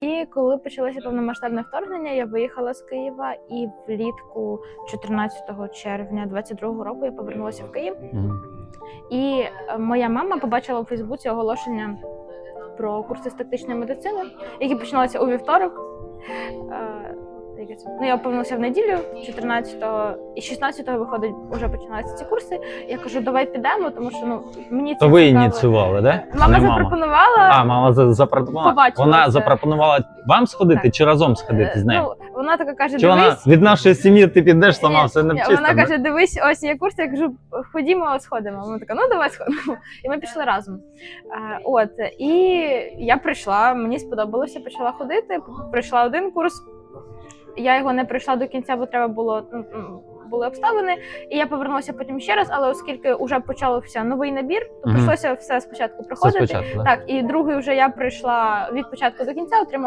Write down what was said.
І коли почалося повномасштабне вторгнення, я виїхала з Києва і влітку 14 червня 22 року я повернулася в Київ. І е, моя мама побачила у Фейсбуці оголошення про курси з тактичної медицини, які починалися у вівторок. Е. Ну, я повернулася в неділю, 14-го і 16-го виходить, вже починаються ці курси. Я кажу, давай підемо, тому що ну мені це То ви цікаво. ініціювали, да? А Мама не запропонувала. А, мама за- запропонувала. Побачила Вона це. запропонувала вам сходити Так. чи разом сходити е, з нею? Ну, вона така каже: чи вона дивись. від нашої сім'ї ти підеш сама все не ні, вчись Вона там, каже: дивись, ось є курс. Я кажу, ходімо, сходимо. Вона така, ну давай сходимо. І ми пішли разом. Е, От і я прийшла, мені сподобалося, почала ходити. Пройшла один курс. Я його не пройшла до кінця, бо треба було ну, були обставини. І я повернулася потім ще раз, але оскільки вже почався новий набір, то прийшлося все спочатку проходити. проходити. спочатку, да? Так, і другий вже я прийшла від початку до кінця, отримала.